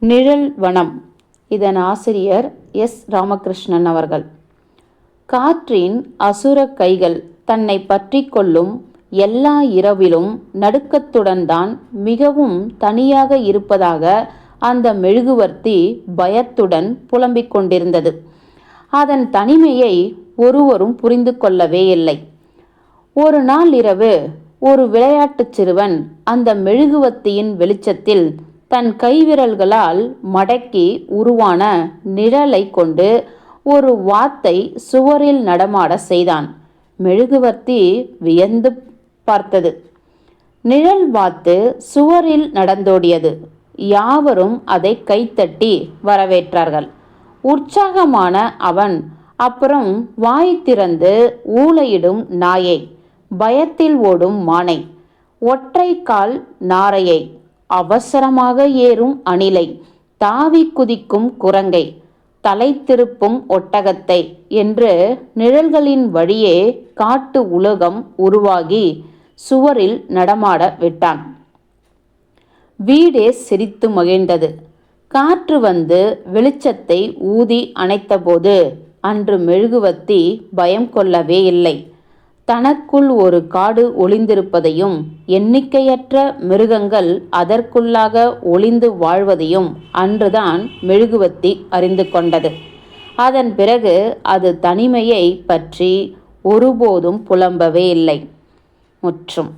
நிழல் வனம். இதன் ஆசிரியர் எஸ். ராமகிருஷ்ணன் அவர்கள். காற்றின் அசுர கைகள் தன்னை பற்றி கொள்ளும் எல்லா இரவிலும் நடுக்கத்துடன் தான் மிகவும் தனியாக இருப்பதாக அந்த மெழுகுவர்த்தி பயத்துடன் புலம்பிக் கொண்டிருந்தது. அதன் தனிமையை ஒருவரும் புரிந்து கொள்ளவே இல்லை. ஒரு நாள் இரவு ஒரு விளையாட்டுச் சிறுவன் அந்த மெழுகுவர்த்தியின் வெளிச்சத்தில் தன் கைவிரல்களால் மடக்கி உருவான நிழலை கொண்டு ஒரு வாத்தை சுவரில் நடமாட செய்தான். மெழுகுவர்த்தி வியந்து பார்த்தது. நிழல் வாத்து சுவரில் நடந்தோடியது. யாவரும் அதை கைத்தட்டி வரவேற்றார்கள். உற்சாகமான அவன் அப்புறம் வாய் திறந்து ஊளையிடும் நாயை பயத்தில் ஓடும் மானை ஒற்றை கால் நாரையை அவசரமாக ஏறும் அணிலை. தாவி குதிக்கும் குரங்கை. தலை திருப்பும் ஒட்டகத்தை என்று நிழல்களின் வழியே காட்டு உலகம் உருவாகி சுவரில் நடமாட விட்டான். வீடே சிரித்து மகிழ்ந்தது. காற்று வந்து வெளிச்சத்தை ஊதி அணைத்தபோது அன்று மெழுகுவத்தி பயம் கொள்ளவே இல்லை. தனக்குள் ஒரு காடு ஒளிந்திருப்பதையும் எண்ணிக்கையற்ற மிருகங்கள் அதற்குள்ளாக ஒளிந்து வாழ்வதையும் அன்றுதான் மெழுகுவத்தி அறிந்து கொண்டது. அதன் பிறகு அது தனிமையை பற்றி ஒருபோதும் புலம்பவே இல்லை. முற்றும்.